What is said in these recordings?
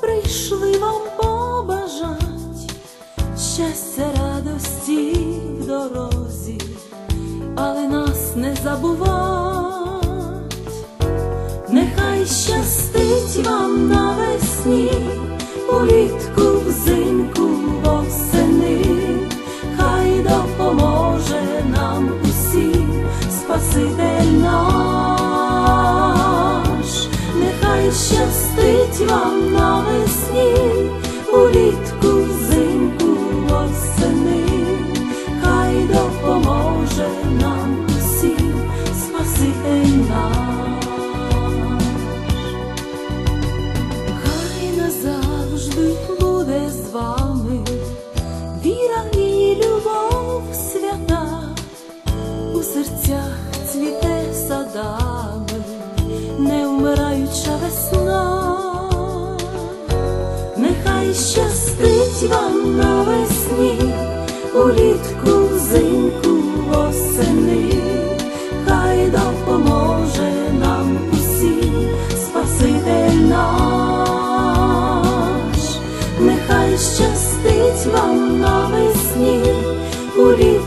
прийшли вам побажать щастя, радості в дорозі, але нас не забувать, нехай щастить вам навесні улітку. Щастить вам навесні, улітку, взимку, щастить вам навесні, улітку, взимку, восени, хай допоможе нам усім Спаситель наш, нехай щастить вам навесні, улітку,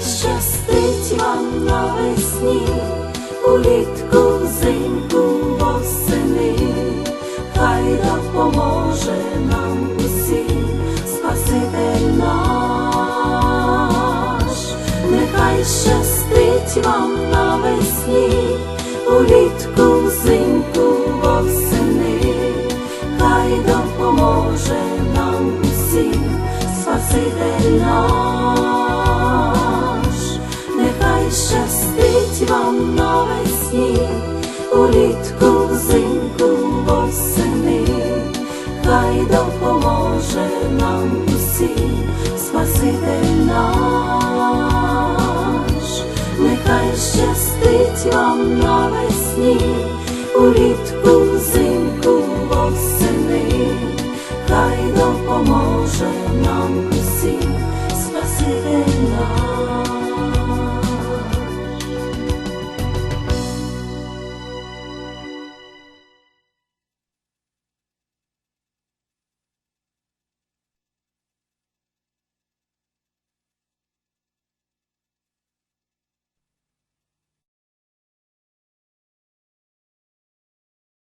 щастить вам навесні, улітку, взимку, восени, хай допоможе нам усім Спаситель наш, нехай щастить вам навесні, улітку, взимку, щастить вам навесні, улітку, взимку, восени, хай допоможе нам усім Спаситель наш, нехай щастить вам навесні, улітку, взимку, восени, хай допоможе